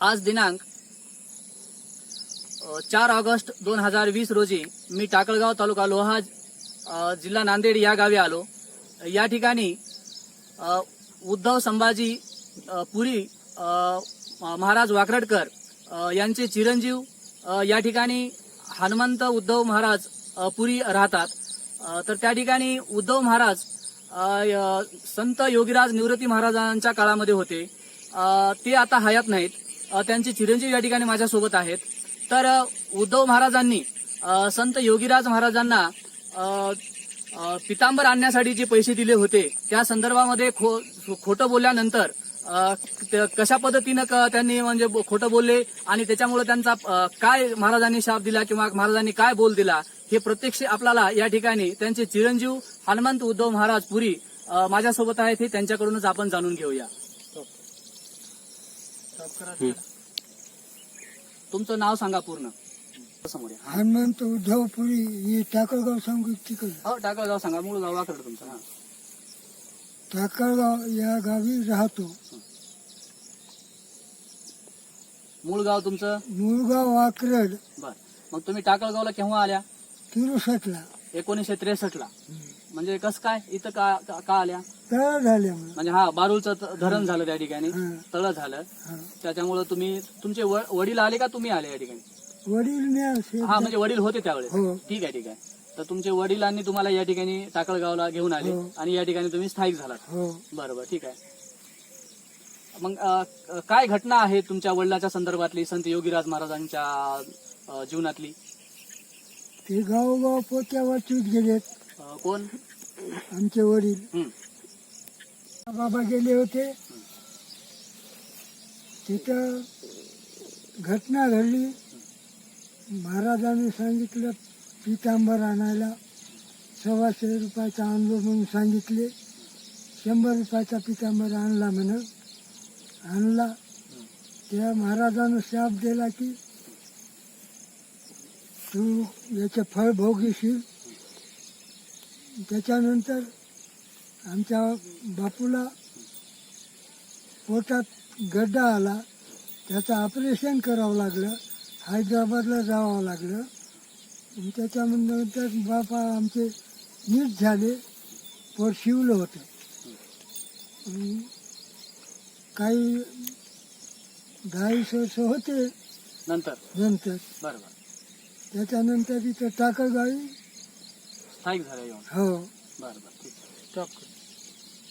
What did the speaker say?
आज दिनांक चार ऑगस्ट दोन हजार वीस रोजी मी टाकळगाव तालुका लोहा जिल्हा नांदेड या गावी आलो. या ठिकाणी उद्धव संभाजी पुरी महाराज वाकरडकर यांचे चिरंजीव या ठिकाणी हनुमंत उद्धव महाराज पुरी राहतात. तर त्या ठिकाणी उद्धव महाराज संत योगीराज निवृत्ती महाराजांच्या काळामध्ये होते. ते आता हयात नाहीत. त्यांचे चिरंजीव या ठिकाणी माझ्यासोबत आहेत. तर उद्धव महाराजांनी संत योगीराज महाराजांना पितांबर आणण्यासाठी जे पैसे दिले होते त्या संदर्भामध्ये खो खोटं बोलल्यानंतर कशा पद्धतीनं क- त्यांनी म्हणजे खोटं बोलले आणि त्याच्यामुळे त्यांचा काय महाराजांनी शाप दिला किंवा महाराजांनी काय बोल दिला हे प्रत्यक्ष आपल्याला या ठिकाणी त्यांचे चिरंजीव हनुमंत उद्धव महाराज पुरी माझ्यासोबत आहेत हे त्यांच्याकडूनच आपण जाणून घेऊया. तुमचं नाव सांगा पूर्ण. समोर या. हनुमंत उद्धवपुरी हे टाकळगाव सांगू तिकडे. हो टाकळगाव सांगा. मूळ गाव वाकडं तुमचं. हा. टाकळगाव या गावी राहतो. मूळ गाव तुमचं? मुळगाव वाकरड. बर. मग तुम्ही टाकळगावला केव्हा आल्या? तिरुसटला एकोणीसशे त्रेसष्ट ला. म्हणजे कसं काय? इथं का का- का आल्या? म्हणजे हा बारूलचं धरण झालं त्या ठिकाणी. हा. तळ झालं. हा. त्याच्यामुळे तुम्ही तुमचे व- वडील आले का तुम्ही आले या ठिकाणी? वडील मी असे हा म्हणजे वडील होते त्यावेळेस. हो. ठीक आहे ठीक आहे. तर तुमचे वडिलांनी तुम्हाला या ठिकाणी टाकळगावला घेऊन आले हो. आणि या ठिकाणी तुम्ही स्थायिक झालात. हो. बरोबर ठीक आहे. मग अ, काय घटना आहे तुमच्या वडिलाच्या संदर्भातली संत योगीराज महाराजांच्या अ, जीवनातली? ते गावोगाव पोत्या वाचूत गेलेत. अ, कोण? आमचे वडील. हं. बाबा गेले होते. तिथं घटना घडली. महाराजांनी सांगितलं पितांबर आणायला सव्वाशे रुपयाचा आणलो म्हणून सांगितले. शंभर रुपयाचा पितांबर आणला म्हणून. आणला. त्या महाराजानं शाप दिला की तू याचं फळ भोगीशील त्याच्यानंतर आमच्या बापूला पोटात गड्डा आला. त्याचं ऑपरेशन करावं लागलं. हैदराबादला जावं लागलं. आणि त्याच्यानंतर बापा आमचे नीट झाले. पोट शिवलं होतं. काही दहा वर्ष होते. नंतर? नंतर. बरोबर त्याच्यानंतर इथं टाकळगावी स्थायिक झालं येऊन. हो. बरोबर ठीक आहे.